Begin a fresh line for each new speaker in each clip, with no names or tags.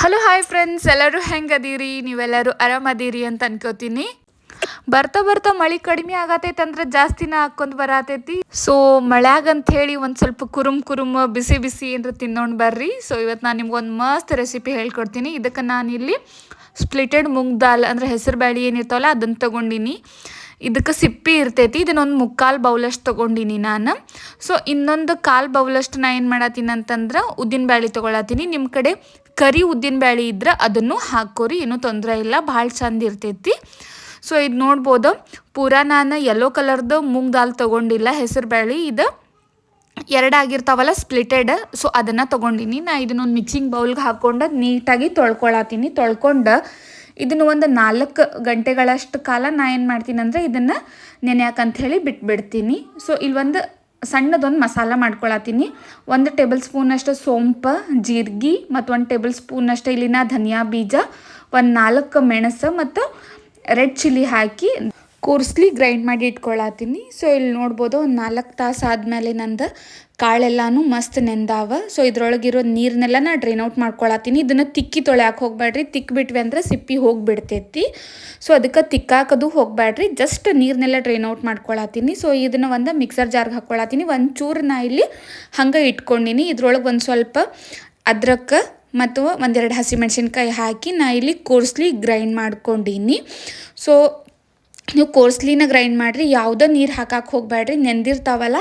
Hello hi friends ಎಲ್ಲರೂ ಹೆಂಗದೀರಿ? ನೀವೆಲ್ಲರೂ ಆರಾಮದೀರಿ ಅಂತ ಅನ್ಕೋತೀನಿ. ಬರ್ತಾ ಬರ್ತಾ ಮಳಿ ಕಡಿಮೆ ಆಗತೈತೆ ಅಂದ್ರೆ ಜಾಸ್ತಿನ ಹಾಕೊಂಡ್ ಬರತೈತಿ. ಸೊ ಮಳ್ಯಾಗ ಅಂತ ಹೇಳಿ ಒಂದ್ ಸ್ವಲ್ಪ ಕುರುಮ್ ಕುರುಮ್, ಬಿಸಿ ಬಿಸಿ ಏನ್ರ ತಿನ್ನೋಣ ಬರ್ರಿ. ಸೊ ಇವತ್ತು ನಾನು ನಿಮ್ಗೆ ಒಂದು ಮಸ್ತ್ ರೆಸಿಪಿ ಹೇಳ್ಕೊಡ್ತೀನಿ. ಇದಕ್ಕೆ ನಾನಿಲ್ಲಿ ಸ್ಪ್ಲಿಟೆಡ್ ಮುಂಗ್ ದಾಲ್ ಅಂದ್ರೆ ಹೆಸರು ಬ್ಯಾಳಿ ಏನಿರ್ತಾವಲ್ಲ ಅದನ್ನ ತಗೊಂಡಿನಿ. ಇದಕ್ಕೆ ಸಿಪ್ಪಿ ಇರ್ತೈತಿ. ಇದನ್ನೊಂದು ಮುಕ್ಕಾಲು ಬೌಲಷ್ಟು ತೊಗೊಂಡಿನಿ ನಾನು. ಸೊ ಇನ್ನೊಂದು ಕಾಲು ಬೌಲಷ್ಟು ನಾ ಏನು ಮಾಡತ್ತೀನಿ ಅಂತಂದ್ರೆ ಉದ್ದಿನ ಬ್ಯಾಳಿ ತೊಗೊಳತ್ತೀನಿ ನಿಮ್ಮ ಕಡೆ ಕರಿ ಉದ್ದಿನ ಬ್ಯಾಳಿ ಇದ್ರೆ ಅದನ್ನು ಹಾಕೋರಿ ಏನೂ ತೊಂದರೆ ಇಲ್ಲ, ಭಾಳ ಚಂದ ಇರ್ತೈತಿ. ಸೊ ಇದು ನೋಡ್ಬೋದು. ಪೂರಾ ನಾನು ಯೆಲ್ಲೋ ಕಲರ್ದು ಮೂಂಗ್ ದಾಲ್ ತೊಗೊಂಡಿಲ್ಲ, ಹೆಸರು ಬ್ಯಾಳಿ. ಇದು ಎರಡಾಗಿರ್ತಾವಲ್ಲ ಸ್ಪ್ಲಿಟೆಡ್ ಸೊ ಅದನ್ನು ತೊಗೊಂಡಿನಿ. ನಾ ಇದನ್ನೊಂದು ಮಿಕ್ಸಿಂಗ್ ಬೌಲ್ಗೆ ಹಾಕ್ಕೊಂಡು ನೀಟಾಗಿ ತೊಳ್ಕೊಳತ್ತೀನಿ ತೊಳ್ಕೊಂಡು ಇದನ್ನು ಒಂದು ನಾಲ್ಕು ಗಂಟೆಗಳಷ್ಟು ಕಾಲ ನಾ ಏನು ಮಾಡ್ತೀನಿ ಅಂದರೆ ಇದನ್ನು ನೆನೆಯಾಕಂತ ಹೇಳಿ ಬಿಟ್ಬಿಡ್ತೀನಿ. ಸೊ ಇಲ್ಲಿ ಒಂದು ಸಣ್ಣದೊಂದು ಮಸಾಲ ಮಾಡ್ಕೊಳತ್ತೀನಿ. ಒಂದು ಟೇಬಲ್ ಸ್ಪೂನಷ್ಟು ಸೋಂಪು, ಜೀರಿಗೆ ಮತ್ತು ಒಂದು ಟೇಬಲ್ ಸ್ಪೂನಷ್ಟು ಇಲ್ಲಿನ ಧನಿಯಾ ಬೀಜ, ಒಂದು ನಾಲ್ಕು ಮೆಣಸು ಮತ್ತು ರೆಡ್ ಚಿಲ್ಲಿ ಹಾಕಿ ಕೂರ್ಸ್ಲಿ ಗ್ರೈಂಡ್ ಮಾಡಿ ಇಟ್ಕೊಳತ್ತೀನಿ. ಸೊ ಇಲ್ಲಿ ನೋಡ್ಬೋದು ಒಂದು ನಾಲ್ಕು ತಾಸು ಆದಮೇಲೆ ನಂದು ಕಾಳೆಲ್ಲಾನು ಮಸ್ತ್ ನೆಂದಾವ. ಸೊ ಇದ್ರೊಳಗಿರೋ ನೀರನ್ನೆಲ್ಲ ನಾ ಡ್ರೈನ್ ಔಟ್ ಮಾಡ್ಕೊಳತ್ತೀನಿ. ಇದನ್ನು ತಿಕ್ಕಿ ತೊಳ್ಯಾಕೆ ಹೋಗ್ಬೇಡ್ರಿ ತಿಕ್ಬಿಟ್ವಿ ಅಂದ್ರೆ ಸಿಪ್ಪಿ ಹೋಗಿಬಿಡ್ತೈತಿ. ಸೊ ಅದಕ್ಕೆ ತಿಕ್ಕಾಕದು ಹೋಗ್ಬೇಡ್ರಿ ಜಸ್ಟ್ ನೀರನ್ನೆಲ್ಲ ಡ್ರೈನ್ ಔಟ್ ಮಾಡ್ಕೊಳತ್ತೀನಿ. ಸೊ ಇದನ್ನು ಒಂದು ಮಿಕ್ಸರ್ ಜಾರ್ಗೆ ಹಾಕ್ಕೊಳತ್ತೀನಿ ಒಂದು ಚೂರು ನಾ ಇಲ್ಲಿ ಹಂಗೆ ಇಟ್ಕೊಂಡಿನಿ. ಇದ್ರೊಳಗೆ ಒಂದು ಸ್ವಲ್ಪ ಅದ್ರಕ್ಕ ಮತ್ತು ಒಂದೆರಡು ಹಸಿಮೆಣಸಿನ್ಕಾಯಿ ಹಾಕಿ ನಾ ಇಲ್ಲಿ ಕೂರಿಸ್ಲಿ ಗ್ರೈಂಡ್ ಮಾಡ್ಕೊಂಡೀನಿ. ಸೊ ನೀವು ಕೋರ್ಸ್ಲಿನ ಗ್ರೈಂಡ್ ಮಾಡಿರಿ, ಯಾವುದೋ ನೀರು ಹಾಕಕ್ಕೆ ಹೋಗಬೇಡ್ರಿ ನೆಂದಿರ್ತಾವಲ್ಲ.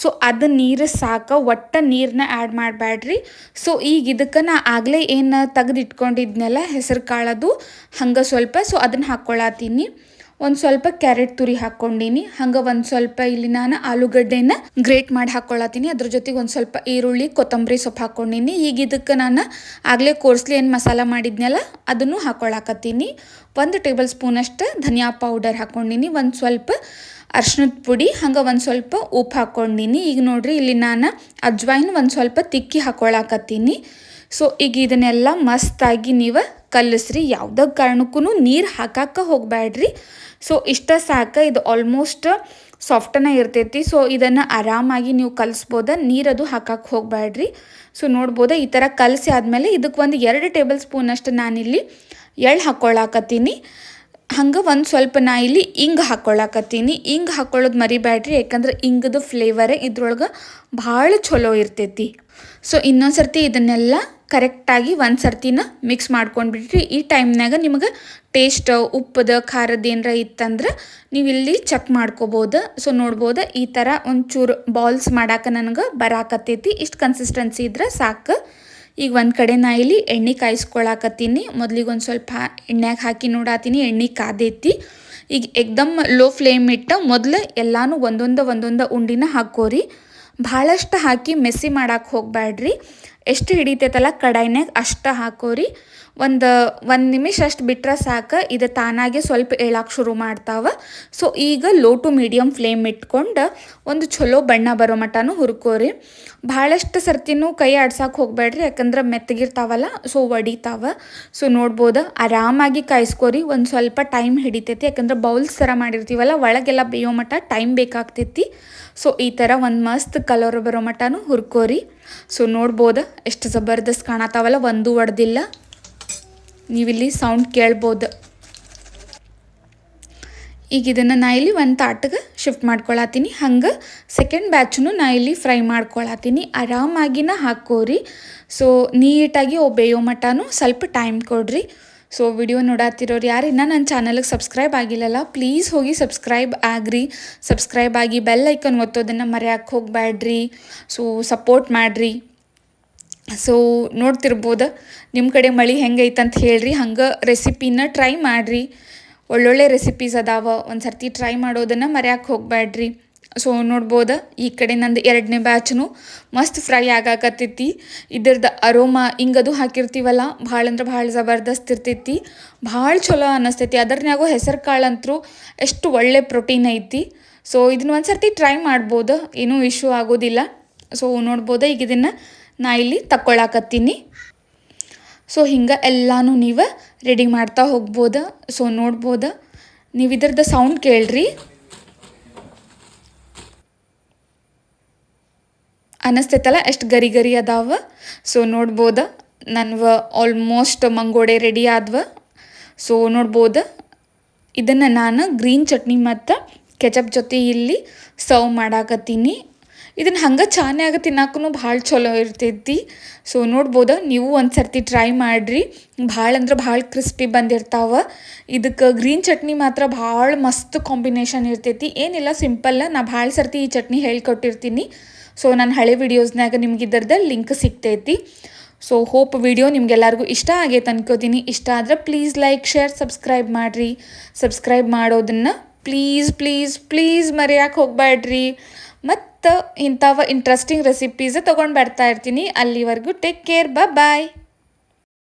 ಸೊ ಅದು ನೀರು ಸಾಕು, ಒಟ್ಟು ನೀರನ್ನ ಆ್ಯಡ್ ಮಾಡಬೇಡ್ರಿ ಸೊ ಈಗ ಇದಕ್ಕೆ ನಾ ಆಗಲೇ ಏನು ತೆಗೆದಿಟ್ಕೊಂಡಿದ್ನೆಲ್ಲ ಹೆಸರು ಕಾಳದು ಹಂಗೆ ಸ್ವಲ್ಪ. ಸೊ ಅದನ್ನು ಹಾಕ್ಕೊಳತ್ತೀನಿ ಒಂದು ಸ್ವಲ್ಪ ಕ್ಯಾರೆಟ್ ತುರಿ ಹಾಕ್ಕೊಂಡಿನಿ. ಹಂಗೆ ಒಂದು ಸ್ವಲ್ಪ ಇಲ್ಲಿ ನಾನು ಆಲೂಗಡ್ಡೆನ ಗ್ರೇಟ್ ಮಾಡಿ ಹಾಕ್ಕೊಳತ್ತೀನಿ ಅದ್ರ ಜೊತೆಗೆ ಒಂದು ಸ್ವಲ್ಪ ಈರುಳ್ಳಿ, ಕೊತ್ತಂಬರಿ ಸೊಪ್ಪು ಹಾಕ್ಕೊಂಡಿನಿ ಈಗ ಇದಕ್ಕೆ ನಾನು ಆಗಲೇ ಕೋರ್ಸ್ಲಿ ಏನು ಮಸಾಲ ಮಾಡಿದ್ನಲ್ಲ, ಅದನ್ನು ಹಾಕ್ಕೊಳಕತ್ತೀನಿ ಒಂದು ಟೇಬಲ್ ಸ್ಪೂನಷ್ಟು ಧನಿಯಾ ಪೌಡರ್ ಹಾಕ್ಕೊಂಡಿನಿ ಒಂದು ಸ್ವಲ್ಪ ಅರ್ಶಿನದ ಪುಡಿ, ಹಂಗೆ ಒಂದು ಸ್ವಲ್ಪ ಉಪ್ಪು ಹಾಕ್ಕೊಂಡಿನಿ ಈಗ ನೋಡ್ರಿ, ಇಲ್ಲಿ ನಾನು ಅಜ್ವಾಯಿನ ಒಂದು ಸ್ವಲ್ಪ ತಿಕ್ಕಿ ಹಾಕ್ಕೊಳಕತ್ತೀನಿ ಸೊ ಈಗ ಇದನ್ನೆಲ್ಲ ಮಸ್ತಾಗಿ ನೀವು ಕಲಿಸ್ರಿ. ಯಾವುದೇ ಕಾರಣಕ್ಕೂ ನೀರು ಹಾಕಕ್ಕೆ ಹೋಗಬೇಡ್ರಿ ಸೊ ಇಷ್ಟ ಸಾಕ ಇದು ಆಲ್ಮೋಸ್ಟ್ ಸಾಫ್ಟನ ಇರ್ತೈತಿ. ಸೊ ಇದನ್ನು ಆರಾಮಾಗಿ ನೀವು ಕಲಿಸ್ಬೋದ ನೀರದು ಹಾಕಕ್ಕೆ ಹೋಗಬೇಡ್ರಿ ಸೊ ನೋಡ್ಬೋದು, ಈ ಥರ ಕಲಸಿ ಆದಮೇಲೆ ಇದಕ್ಕೆ ಒಂದು ಎರಡು ಟೇಬಲ್ ಸ್ಪೂನಷ್ಟು ನಾನಿಲ್ಲಿ ಎಳ್ಳು ಹಾಕ್ಕೊಳಕತ್ತೀನಿ ಹಂಗೆ ಒಂದು ಸ್ವಲ್ಪ ನಾ ಇಲ್ಲಿ ಇಂಗ್ ಹಾಕ್ಕೊಳಕತ್ತೀನಿ ಇಂಗ್ ಹಾಕ್ಕೊಳ್ಳೋದು ಮರಿಬೇಡ್ರಿ ಯಾಕಂದ್ರೆ ಇಂಗದು ಫ್ಲೇವರೇ ಇದ್ರೊಳಗೆ ಭಾಳ ಚಲೋ ಇರ್ತೈತಿ. ಸೊ ಇನ್ನೊಂದು ಸರ್ತಿ ಇದನ್ನೆಲ್ಲ ಕರೆಕ್ಟಾಗಿ ಒಂದು ಸರ್ತಿನ ಮಿಕ್ಸ್ ಮಾಡ್ಕೊಂಡ್ಬಿಟ್ರಿ. ಈ ಟೈಮ್ನಾಗ ನಿಮಗೆ ಟೇಸ್ಟ್ ಉಪ್ಪದ, ಖಾರದ ಏನರ ಇತ್ತಂದ್ರೆ ನೀವು ಇಲ್ಲಿ ಚೆಕ್ ಮಾಡ್ಕೋಬೋದು. ಸೊ ನೋಡ್ಬೋದು ಈ ಥರ ಒಂಚೂರು ಬಾಲ್ಸ್ ಮಾಡಾಕ ನನಗೆ ಬರಾಕತ್ತೈತಿ. ಇಷ್ಟು ಕನ್ಸಿಸ್ಟೆನ್ಸಿ ಇದ್ರೆ ಸಾಕು. ಈಗ ಒಂದು ಕಡೆ ನಾ ಇಲ್ಲಿ ಎಣ್ಣೆ ಕಾಯಿಸ್ಕೊಳಕತ್ತೀನಿ. ಮೊದಲಿಗೆ ಒಂದು ಸ್ವಲ್ಪ ಎಣ್ಣೆಗೆ ಹಾಕಿ ನೋಡಾತೀನಿ. ಎಣ್ಣೆ ಕಾದೈತಿ. ಈಗ ಎಕ್ದಮ್ ಲೋ ಫ್ಲೇಮ್ ಇಟ್ಟು ಮೊದಲು ಎಲ್ಲಾನು ಒಂದೊಂದು ಒಂದೊಂದು ಉಂಡಿನ ಹಾಕೋರಿ. ಭಾಳಷ್ಟು ಹಾಕಿ ಮೆಸ್ಸಿ ಮಾಡಕ್ಕೆ ಹೋಗಬೇಡ್ರಿ ಎಷ್ಟು ಹಿಡಿತೈತಲ್ಲ? ಕಡಾಯಿನಾಗ ಅಷ್ಟು ಹಾಕೋರಿ. ಒಂದು ಒಂದು ನಿಮಿಷ ಅಷ್ಟು ಬಿಟ್ರೆ ಸಾಕು. ಇದು ತಾನಾಗೆ ಸ್ವಲ್ಪ ಏಳಕ್ಕೆ ಶುರು ಮಾಡ್ತಾವೆ. ಸೊ ಈಗ ಲೋ ಟು ಮೀಡಿಯಮ್ ಫ್ಲೇಮ್ ಇಟ್ಕೊಂಡು ಒಂದು ಚಲೋ ಬಣ್ಣ ಬರೋ ಮಟನೂ ಹುರ್ಕೋರಿ. ಭಾಳಷ್ಟು ಸರ್ತಿನೂ ಕೈ ಆಡ್ಸಕ್ಕೆ ಹೋಗಬೇಡ್ರಿ ಯಾಕಂದ್ರೆ ಮೆತ್ತಗಿರ್ತಾವಲ್ಲ ಸೊ ಒಡಿತಾವ. ಸೊ ನೋಡ್ಬೋದು? ಆರಾಮಾಗಿ ಕಾಯಿಸ್ಕೋರಿ. ಒಂದು ಸ್ವಲ್ಪ ಟೈಮ್ ಹಿಡಿತೈತಿ. ಯಾಕಂದ್ರೆ ಬೌಲ್ಸ್ ಥರ ಮಾಡಿರ್ತೀವಲ್ಲ, ಒಳಗೆಲ್ಲ ಬೇಯೋ ಮಟ್ಟ ಟೈಮ್ ಬೇಕಾಗ್ತೈತಿ. ಸೊ ಈ ಥರ ಒಂದು ಮಸ್ತ್ ಕಲರ್ ಬರೋ ಮಟನೂ ಹುರ್ಕೋರಿ. ಸೊ ನೋಡ್ಬೋದ? ಎಷ್ಟು ಜಬರ್ದಸ್ತ್ ಕಾಣತ್ತಾವಲ್ಲ? ಒಂದು ಒಡ್ದಿಲ್ಲ. ನೀವಿಲ್ಲಿ ಸೌಂಡ್ ಕೇಳ್ಬೋದು. ಈಗ ಇದನ್ನು ನಾ ಇಲ್ಲಿ ಒಂದು ತಾಟ್ಗೆ ಶಿಫ್ಟ್ ಮಾಡ್ಕೊಳತ್ತೀನಿ ಹಂಗೆ ಸೆಕೆಂಡ್ ಬ್ಯಾಚನ್ನು ನಾ ಇಲ್ಲಿ ಫ್ರೈ ಮಾಡ್ಕೊಳತ್ತೀನಿ ಆರಾಮಾಗಿನ ಹಾಕೋರಿ. ಸೊ ನೀಟಾಗಿ ಬೇಯೋ ಮಟನೂ ಸ್ವಲ್ಪ ಟೈಮ್ ಕೊಡ್ರಿ. ಸೊ ವಿಡಿಯೋ ನೋಡಾತಿರೋರು ಯಾರು ಇನ್ನೂ ನನ್ನ ಚಾನಲ್ಗೆ ಸಬ್ಸ್ಕ್ರೈಬ್ ಆಗಿಲ್ಲಲ್ಲ ಪ್ಲೀಸ್ ಹೋಗಿ ಸಬ್ಸ್ಕ್ರೈಬ್ ಆಗ್ರಿ. ಸಬ್ಸ್ಕ್ರೈಬ್ ಆಗಿ ಬೆಲ್ ಐಕನ್ ಒತ್ತೋದನ್ನು ಮರೆಯಕ್ಕೆ ಹೋಗಬೇಡ್ರಿ ಸೊ ಸಪೋರ್ಟ್ ಮಾಡಿರಿ. ಸೊ ನೋಡ್ತಿರ್ಬೋದು? ನಿಮ್ಮ ಕಡೆ ಮಳೆ ಅಂತ ಹೇಳ್ರಿ, ಹಂಗೆ ರೆಸಿಪಿನ ಟ್ರೈ ಮಾಡಿರಿ. ಒಳ್ಳೊಳ್ಳೆ ರೆಸಿಪೀಸ್ ಅದಾವ ಒಂದು ಸರ್ತಿ ಟ್ರೈ ಮಾಡೋದನ್ನು ಮರೆಯಕ್ಕೆ ಹೋಗಬೇಡ್ರಿ ಸೊ ನೋಡ್ಬೋದು? ಈ ಕಡೆ ನಂದು ಎರಡನೇ ಬ್ಯಾಚ್ನು ಮಸ್ತ್ ಫ್ರೈ ಆಗಾಕತ್ತೈತಿ. ಇದ್ರದ್ದು ಅರೋಮಾ ಹಿಂಗದು ಹಾಕಿರ್ತೀವಲ್ಲ, ಭಾಳ ಅಂದ್ರೆ ಭಾಳ ಜಬರ್ದಸ್ತ್ ಇರ್ತೈತಿ. ಭಾಳ ಚಲೋ ಅನ್ನಿಸ್ತೈತಿ ಅದರನ್ಯಾಗೂ ಹೆಸರು ಕಾಳಂತರೂ ಎಷ್ಟು ಒಳ್ಳೆ ಪ್ರೋಟೀನ್ ಐತಿ. ಸೊ ಇದನ್ನ ಒಂದು ಸರ್ತಿ ಟ್ರೈ ಮಾಡ್ಬೋದು? ಏನೂ ಇಶ್ಯೂ ಆಗೋದಿಲ್ಲ. ಸೊ ನೋಡ್ಬೋದು? ಈಗ ಇದನ್ನು ನಾ ಇಲ್ಲಿ ತಕ್ಕೊಳಕತ್ತೀನಿ. ಸೊ ಹಿಂಗೆ ಎಲ್ಲನೂ ನೀವು ರೆಡಿ ಮಾಡ್ತಾ ಹೋಗ್ಬೋದು? ಸೊ ನೋಡ್ಬೋದು? ನೀವು ಇದ್ರದ್ದು ಸೌಂಡ್ ಕೇಳ್ರಿ. ಅನ್ನಿಸ್ತೈತಲ್ಲ ಎಷ್ಟು ಗರಿ ಗರಿ ಅದಾವ? ಸೊ ನೋಡ್ಬೋದು? ನನ್ವ ಆಲ್ಮೋಸ್ಟ್ ಮಂಗೋಡೆ ರೆಡಿ ಆದ್ವ. ಸೊ ನೋಡ್ಬೋದು? ಇದನ್ನು ನಾನು ಗ್ರೀನ್ ಚಟ್ನಿ ಮತ್ತು ಕೆಚಪ್ ಜೊತೆ ಇಲ್ಲಿ ಸರ್ವ್ ಮಾಡಾಕತ್ತೀನಿ. ಇದನ್ನು ಹಂಗೆ ಚಾನ್ಯಾಗ ತಿನ್ನಕ್ಕೂ ಭಾಳ ಚಲೋ ಇರ್ತೈತಿ. ಸೊ ನೋಡ್ಬೋದು, ನೀವು ಒಂದು ಸರ್ತಿ ಟ್ರೈ ಮಾಡಿರಿ. ಭಾಳ ಅಂದ್ರೆ ಭಾಳ ಕ್ರಿಸ್ಪಿ ಬಂದಿರ್ತಾವೆ. ಇದಕ್ಕೆ ಗ್ರೀನ್ ಚಟ್ನಿ ಮಾತ್ರ ಭಾಳ ಮಸ್ತ್ ಕಾಂಬಿನೇಷನ್ ಇರ್ತೈತಿ. ಏನಿಲ್ಲ ಸಿಂಪಲ್ಲ ನಾ ಭಾಳ ಸರ್ತಿ ಈ ಚಟ್ನಿ ಹೇಳ್ಕೊಟ್ಟಿರ್ತೀನಿ. ಸೊ ನನ್ನ ಹಳೆ ವಿಡಿಯೋಸ್ನಾಗ ನಿಮ್ಗೆ ಇದರದ ಲಿಂಕ್ ಸಿಗ್ತೈತಿ. ಸೊ ಹೋಪ್ ವಿಡಿಯೋ ನಿಮ್ಗೆಲ್ಲರಿಗೂ ಇಷ್ಟ ಆಗೈತೆ ಅನ್ಕೋತೀನಿ. ಇಷ್ಟ ಆದರೆ ಪ್ಲೀಸ್ ಲೈಕ್ ಶೇರ್ ಸಬ್ಸ್ಕ್ರೈಬ್ ಮಾಡಿರಿ. ಸಬ್ಸ್ಕ್ರೈಬ್ ಮಾಡೋದನ್ನು ಪ್ಲೀಸ್ ಪ್ಲೀಸ್ ಪ್ಲೀಸ್ ಮರೆಯೋಕೆ ಹೋಗಬೇಡ್ರಿ ಮತ್ತು ಇಂಥವ ಇಂಟ್ರೆಸ್ಟಿಂಗ್ ರೆಸಿಪೀಸ್ ತೊಗೊಂಡು ಬರ್ತಾ ಇರ್ತೀನಿ. ಅಲ್ಲಿವರೆಗೂ ಟೇಕ್ ಕೇರ್ ಬ ಬಾಯ್